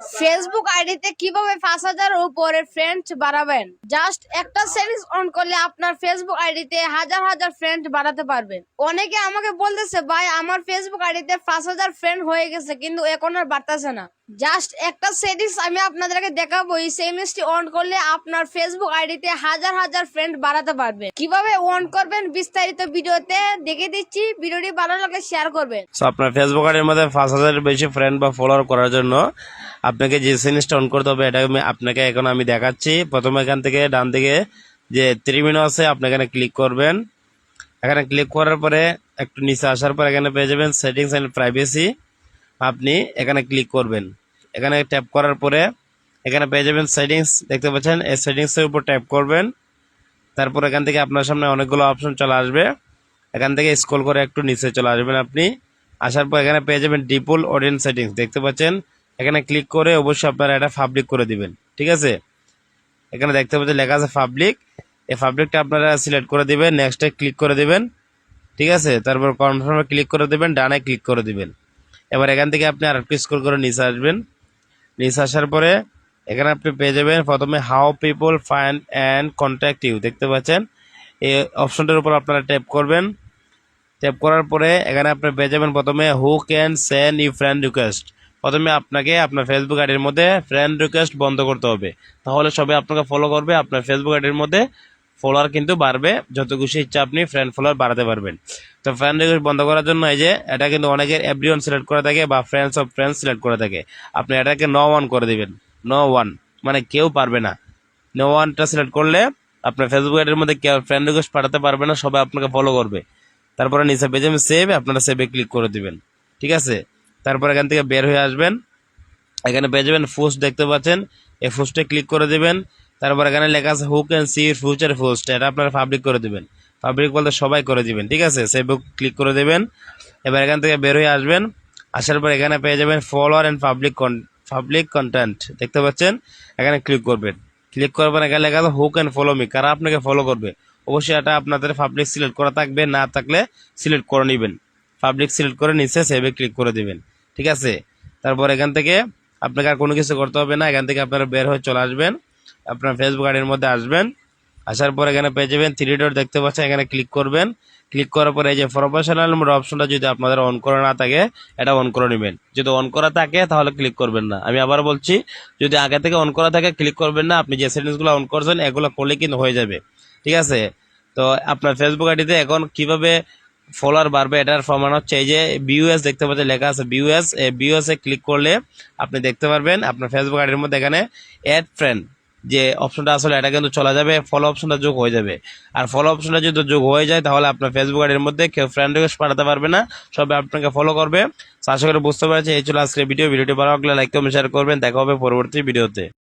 Facebook আইডিতে কীভাবে পাঁচ হাজার উপরে ফ্রেন্ড বাড়াবেন? জাস্ট একটা সেটিংস অন করলে আপনার ফেসবুক আইডিতে হাজার হাজার ফ্রেন্ড বাড়াতে পারবেন। অনেকে আমাকে বলতেছে, ভাই, আমার ফেসবুক আইডিতে পাঁচ হাজার ফ্রেন্ড হয়ে গেছে, কিন্তু এখন আর বাড়তেছে না। জাস্ট একটা সেটিংস আমি আপনাদেরকে দেখাবো। এই সেটিংসটি অন করলে আপনার ফেসবুক আইডিতে হাজার হাজার ফ্রেন্ড বাড়াতে পারবেন কীভাবে অন করবেন বিস্তারিত ভিডিওতে দেখে দিচ্ছি। ভিডিওটি ভালো লাগলে শেয়ার করবেন। আপনার ফেসবুক আইডির মধ্যে পাঁচ হাজারের বেশি ফ্রেন্ড বা ফলোয়ার করার জন্য আপনাকে যে জিনিসটা অন করতে হবে, এটা আমি আপনাকে এখন আমি দেখাচ্ছি। প্রথমে এখান থেকে ডান দিকে যে থ্রি মিনো আছে আপনি এখানে ক্লিক করবেন। এখানে ক্লিক করার পরে একটু নিচে আসার পর এখানে পেয়ে যাবেন সেটিংস অ্যান্ড প্রাইভেসি আপনি এখানে ক্লিক করবেন। এখানে ট্যাপ করার পরে এখানে পেয়ে যাবেন সেটিংস দেখতে পাচ্ছেন? এই সেটিংসের উপর ট্যাপ করবেন। তারপর এখান থেকে আপনার সামনে অনেকগুলো অপশন চলে আসবে। এখান থেকে স্ক্রল করে একটু নিচে চলে আসবেন আপনি। আসার পর এখানে পেয়ে যাবেন ডিপোল অডিয়েন্স সেটিংস দেখতে পাচ্ছেন? এখানে ক্লিক করে অবশ্যই আপনারা এটা পাবলিক করে দিবেন। ঠিক আছে? এখানে দেখতে পাচ্ছেন লেখা আছে পাবলিক এই পাবলিকটা আপনারা সিলেক্ট করে দিবেন নেক্সটে ক্লিক করে দিবেন। ঠিক আছে? তারপর কনফার্মে ক্লিক করে দিবেন, ডানে ক্লিক করে দিবেন। এবার এখান থেকে আপনি আরেকটু স্ক্রল করে নিচে আসবেন। নিচে আসার পরে এখানে আপনি পেয়ে যাবেন প্রথমে how people find and contact you দেখতে পাচ্ছেন? এই অপশনটার উপর আপনারা ট্যাপ করবেন। ট্যাপ করার পরে এখানে আপনি পেয়ে যাবেন প্রথমে who can send you friend request প্রথমে আপনাকে আপনার ফেসবুক আইডির মধ্যে ফ্রেন্ড রিকোয়েস্ট বন্ধ করতে হবে। তাহলে সবাই আপনাকে ফলো করবে, আপনার ফেসবুক আইডির মধ্যে ফলোয়ার কিন্তু বাড়বে। যত খুশি ইচ্ছা আপনি ফ্রেন্ড ফলোয়ার বাড়াতে পারবেন। তো ফ্রেন্ড রিকোয়েস্ট বন্ধ করার জন্য এই যে, এটা কিন্তু অনেকের এভরিওয়ান সিলেক্ট করে থাকে বা ফ্রেন্ডস অফ ফ্রেন্ডস সিলেক্ট করে থাকে। আপনি এটাকে ন ওয়ান করে দিবেন। ন ওয়ান মানে কেউ পারবে না। নো ওয়ানটা সিলেক্ট করলে আপনার ফেসবুক আইডির মধ্যে কেউ ফ্রেন্ড রিকোয়েস্ট পাঠাতে পারবে না, সবাই আপনাকে ফলো করবে। তারপরে নিচে যাবেন সেভ আপনারা সেভে ক্লিক করে দিবেন। ঠিক আছে? তারপর এখান থেকে বের হয়ে আসবেন। এখানে পেয়ে যাবেন পোস্ট দেখতে পাচ্ছেন। এই পোস্টে ক্লিক করে দিবেন। তারপর এখানে লেখা আছে who can see future post এটা আপনারা পাবলিক করে দিবেন। পাবলিক বলতে সবাই করে দিবেন, ঠিক আছে? সেভ ক্লিক করে দেবেন, এবার এখান থেকে বের হয়ে আসবেন, আসার পর এখানে পেয়ে যাবেন follower and public public content দেখতে পাচ্ছেন? এখানে ক্লিক করবেন। ক্লিক করবেন এখানে লেখা আছে হু ক্যান ফলো মি কারা আপনাকে ফলো করবে? অবশ্যই এটা আপনাদের পাবলিক সিলেক্ট করা থাকবে, না থাকলে সিলেক্ট করে নেবেন। পাবলিক সিলেক্ট করে নিচে সেভে ক্লিক করে দেবেন, ঠিক আছে? তারপর এখান থেকে আপনাকে আর কোনো কিছু করতে হবে না, এখান থেকে আপনারা বের হয়ে চলে আসবেন, আপনার ফেসবুক আইডির মধ্যে আসবেন আসার পর এখানে পেয়ে যাবেন থ্রি ডট দেখতে পাচ্ছেন, এখানে ক্লিক করবেন। ক্লিক করার পরে এই যে প্রফেশনাল মোড অপশনটা যদি আপনাদের অন করা না থাকে, এটা অন করে নেবেন। যদি অন করা থাকে, তাহলে ক্লিক করবেন না। আমি আবার বলছি, যদি আগে থেকে অন করা থাকে ক্লিক করবেন না। আপনি যে সেটিংসগুলো অন করছেন, এগুলো করলে কিন্তু হয়ে যাবে। ঠিক আছে? তো আপনার ফেসবুক আইডিতে এখন কীভাবে ফলোয়ার বাড়বে, এটার প্রমাণ হচ্ছে এই যে বিউএস দেখতে পাচ্ছেন, লেখা আছে বিউএস বিউএস এ ক্লিক করলে আপনি দেখতে পারবেন, আপনার ফেসবুক আইডির মধ্যে এখানে অ্যাড ফ্রেন্ড যে অপশনটা আসলে এটা কিন্তু চলে যাবে ফলো অপশনটা যোগ হয়ে যাবে। আর ফলো অপশনটা যদি যোগ হয়ে যায়, তাহলে আপনার ফেসবুক আইডির মধ্যে কেউ ফ্রেন্ড রিকোয়েস্ট পাঠাতে পারবে না, সবাই আপনাকে ফলো করবে। আশা করি বুঝতে পারছি এই চলে আজকের ভিডিও ভিডিওটি ভালো লাগলে লাইক কমেন্ট শেয়ার করবেন। দেখা হবে পরবর্তী ভিডিওতে